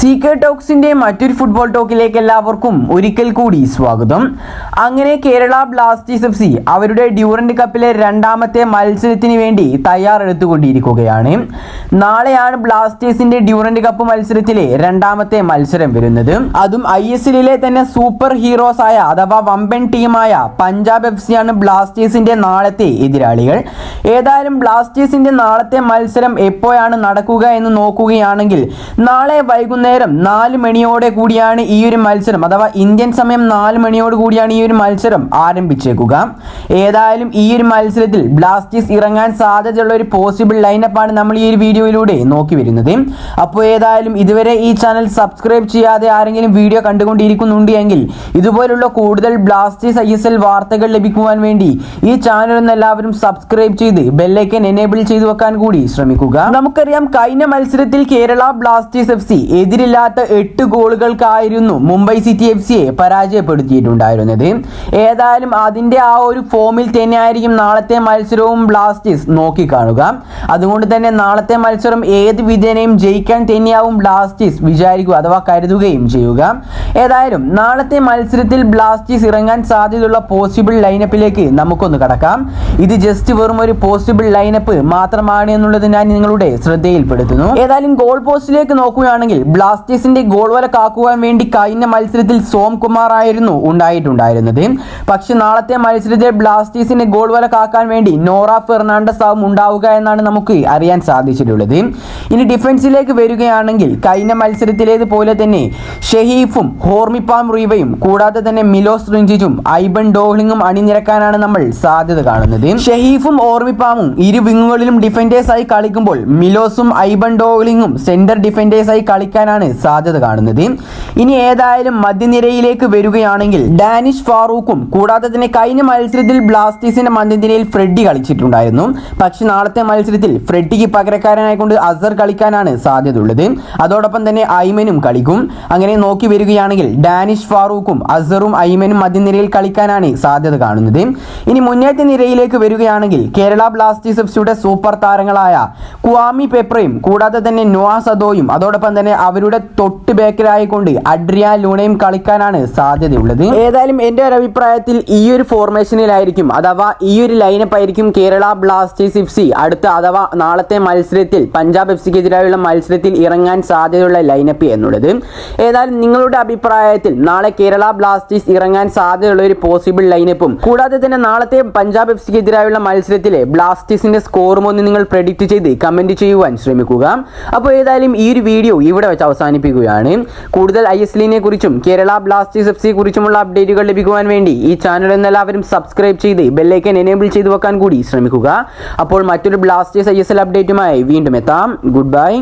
C K ടോക്സിന്റെ മറ്റൊരു football ടോക്കിലേക്ക് എല്ലാവർക്കും ഒരിക്കൽ കൂടി സ്വാഗതം. അങ്ങനെ കേരള ബ്ലാസ്റ്റേഴ്സ് എഫ് സി അവരുടെ ഡ്യൂറന്റ് കപ്പിലെ രണ്ടാമത്തെ മത്സരത്തിന് വേണ്ടി തയ്യാറെടുത്തുകൊണ്ടിരിക്കുകയാണ്. നാളെയാണ് ബ്ലാസ്റ്റേഴ്സിന്റെ ഡ്യൂറന്റ് കപ്പ് മത്സരത്തിലെ രണ്ടാമത്തെ മത്സരം വരുന്നത്. അതും ഐ എസ് എല്ലിലെ തന്നെ സൂപ്പർ ഹീറോസ് ആയ അഥവാ വമ്പൻ ടീമായ പഞ്ചാബ് എഫ് ആണ് ബ്ലാസ്റ്റേഴ്സിന്റെ നാളത്തെ എതിരാളികൾ. ഏതായാലും ബ്ലാസ്റ്റേഴ്സിന്റെ നാളത്തെ മത്സരം എപ്പോഴാണ് നടക്കുക എന്ന് നോക്കുകയാണെങ്കിൽ നാളെ വൈകുന്നേരം നാല് മണിയോടെ കൂടിയാണ് ഈ ഒരു മത്സരം. അഥവാ ഇന്ത്യൻ സമയം നാല് മണിയോട് കൂടിയാണ് ഈ ഒരു മത്സരം ആരംഭിച്ചേക്കുക. ഏതായാലും ഈ ഒരു മത്സരത്തിൽ ബ്ലാസ്റ്റേഴ്സ് ഇറങ്ങാൻ സാധ്യതയുള്ള ഒരു പോസിബിൾ ലൈനപ്പാണ് നമ്മൾ ഈ ഒരു വീഡിയോയിലൂടെ നോക്കി വരുന്നത്. അപ്പോൾ ഏതായാലും ഇതുവരെ ഈ ചാനൽ സബ്സ്ക്രൈബ് ചെയ്യാതെ ആരെങ്കിലും വീഡിയോ കണ്ടുകൊണ്ടിരിക്കുന്നുണ്ട് എങ്കിൽ ഇതുപോലുള്ള കൂടുതൽ ബ്ലാസ്റ്റേഴ്സ് ഐ എസ് എൽ വാർത്തകൾ ലഭിക്കുവാൻ വേണ്ടി ഈ ചാനൽ ഒന്ന് എല്ലാവരും സബ്സ്ക്രൈബ് ചെയ്ത് ബെല്ലൈക്കൻ എനേബിൾ ചെയ്തു വെക്കാൻ കൂടി ശ്രമിക്കുക. നമുക്കറിയാം കഴിഞ്ഞ മത്സരത്തിൽ കേരള ബ്ലാസ്റ്റേഴ്സ് എഫ് സി എതിരില്ലാത്ത എട്ട് ഗോളുകൾക്കായിരുന്നു മുംബൈ സിറ്റി എഫ് സിയെ പരാജയപ്പെടുത്തിയിട്ടുണ്ടായിരുന്നത്. ഏതായാലും അതിന്റെ ആ ഒരു ഫോമിൽ തന്നെയായിരിക്കും നാളത്തെ മത്സരവും ബ്ലാസ്റ്റേഴ്സ് നോക്കിക്കാണുക. അതുകൊണ്ട് തന്നെ നാളത്തെ മത്സരം ഏത് വിധേനയും ജയിക്കാൻ തന്നെയാവും ബ്ലാസ്റ്റേഴ്സ് വിചാരിക്കുക അഥവാ കരുതുകയും ചെയ്യുക. ഏതായാലും നാളത്തെ മത്സരത്തിൽ ബ്ലാസ്റ്റേഴ്സ് ഇറങ്ങാൻ സാധ്യതയുള്ള പോസിബിൾ ലൈനപ്പിലേക്ക് നമുക്കൊന്ന് കടക്കാം. ഇത് ജസ്റ്റ് വെറും ഒരു പോസിബിൾ ലൈനപ്പ് മാത്രമാണ് എന്നുള്ളത് ഞാൻ നിങ്ങളുടെ ശ്രദ്ധയിൽപ്പെടുത്തുന്നു. ഏതായാലും ഗോൾ പോസ്റ്റിലേക്ക് നോക്കുകയാണെങ്കിൽ ബ്ലാസ്റ്റേഴ്സിന്റെ ഗോൾ വല കാക്കുവാൻ വേണ്ടി കഴിഞ്ഞ മത്സരത്തിൽ സോംകുമാർ ആയിരുന്നു ഉണ്ടായിട്ടുണ്ടായിരുന്നത്. പക്ഷെ നാളത്തെ മത്സരത്തിൽ ബ്ലാസ്റ്റേഴ്സിന്റെ ഗോൾ വല കാക്കാൻ വേണ്ടി നോറ ഫെർണാണ്ടസ് ആവും ഉണ്ടാവുക എന്നാണ് നമുക്ക് അറിയാൻ സാധിച്ചിട്ടുള്ളത്. ഇനി ഡിഫൻസിലേക്ക് വരികയാണെങ്കിൽ കഴിഞ്ഞ മത്സരത്തിലേതുപോലെ തന്നെ ഷെഹീഫും ഹോർമിപ്പാം റീവയും കൂടാതെ തന്നെ മിലോസ് റിഞ്ചിജും ഐബൺ ഡോഹ്ലിങ്ങും അണിനിരക്കാനാണ് നമ്മൾ സാധ്യത കാണുന്നത്. ഷെഹീഫും ഓർമിപ്പാമും ഇരു വിങ്ങുകളിലും ഡിഫൻഡേഴ്സായി കളിക്കുമ്പോൾ മിലോസും ഐബൺ ഡോഹ്ലിങ്ങും സെന്റർ ഡിഫൻഡേഴ്സായി കളിക്കാനാണ് സാധ്യത കാണുന്നത്. ഇനി ഏതായാലും മധ്യനിരയിലേക്ക് വരികയാണെങ്കിൽ ഡാനിഷ് ഫാറൂഖും കൂടാതെ തന്നെ കഴിഞ്ഞ മത്സരത്തിൽ ബ്ലാസ്റ്റേഴ്സിന്റെ മധ്യനിരയിൽ ഫ്രെഡി കളിച്ചിട്ടുണ്ടായിരുന്നു. പക്ഷെ നാളത്തെ മത്സരത്തിൽ ഫ്രെഡിക്ക് പകരക്കാരനായിക്കൊണ്ട് അസർ കളിക്കാനാണ് സാധ്യത ഉള്ളത് അതോടൊപ്പം തന്നെ ഐമനും കളിക്കും. അങ്ങനെ നോക്കി വരികയാണെങ്കിൽ ഡാനിഷ് ഫാറൂഖും അസറും ഐമനും മധ്യനിരയിൽ കളിക്കാനാണ് സാധ്യത കാണുന്നത്. ഇനി മുന്നേറ്റ നിരയിലേക്ക് വരികയാണെങ്കിൽ കേരള ബ്ലാസ്റ്റേഴ്സ് എഫ് സിയുടെ സൂപ്പർ താരങ്ങളായ ക്വാമി പെപ്രയും കൂടാതെ തന്നെ നോവാ സദോയും അതോടൊപ്പം തന്നെ അവരുടെ തൊട്ട് ബാക്കിലായിക്കൊണ്ട് അഡ്രിയ ലൂണയും കളിക്കാനാണ് സാധ്യതയുള്ളത്. ഏതായാലും എന്റെ ഒരു അഭിപ്രായത്തിൽ ഈ ഒരു ഫോർമേഷനിലായിരിക്കും അഥവാ ഈ ഒരു ലൈനപ്പ് ആയിരിക്കും കേരള ബ്ലാസ്റ്റേഴ്സ് എഫ് സി അടുത്ത അഥവാ നാളത്തെ മത്സരത്തിൽ പഞ്ചാബ് എഫ് സിക്കെതിരായുള്ള മത്സരത്തിൽ ഇറങ്ങാൻ സാധ്യതയുള്ള ലൈനപ്പ് എന്നുള്ളത്. ഏതായാലും നിങ്ങളുടെ അഭിപ്രായത്തിൽ നാളെ കേരള ബ്ലാസ്റ്റേഴ്സ് ഇറങ്ങാൻ സാധ്യതയുള്ള ഒരു പോസിബിൾ ലൈനപ്പും കൂടാതെ തന്നെ നാളത്തെ പഞ്ചാബ് എഫ് സിക്കെതിരായുള്ള മത്സരത്തിലെ ബ്ലാസ്റ്റേഴ്സിന്റെ സ്കോറും ഒന്ന് നിങ്ങൾ പ്രെഡിക്റ്റ് ചെയ്ത് കമന്റ് ചെയ്യുവാൻ ശ്രമിക്കുക. അപ്പോൾ ഏതായാലും ഈ ഒരു വീഡിയോ ഇവിടെ വെച്ച് അവസാനിപ്പിക്കുകയാണ്. കൂടുതൽ ഐ എസ് എല്ലിനെ കുറിച്ചും കേരള ബ്ലാസ്റ്റേഴ്സ് എഫ് സി കുറിച്ചുമുള്ള അപ്ഡേറ്റുകൾ ലഭിക്കുവാൻ വേണ്ടി ഈ ചാനൽ എല്ലാവരും സബ്സ്ക്രൈബ് ചെയ്ത് ബെല്ലൈക്കൻ എനേബിൾ ചെയ്ത് വെക്കാൻ കൂടി ശ്രമിക്കുക. അപ്പോൾ മറ്റൊരു ബ്ലാസ്റ്റേഴ്സ് ഐ എസ് എൽ അപ്ഡേറ്റുമായി വീണ്ടും എത്താം. Good bye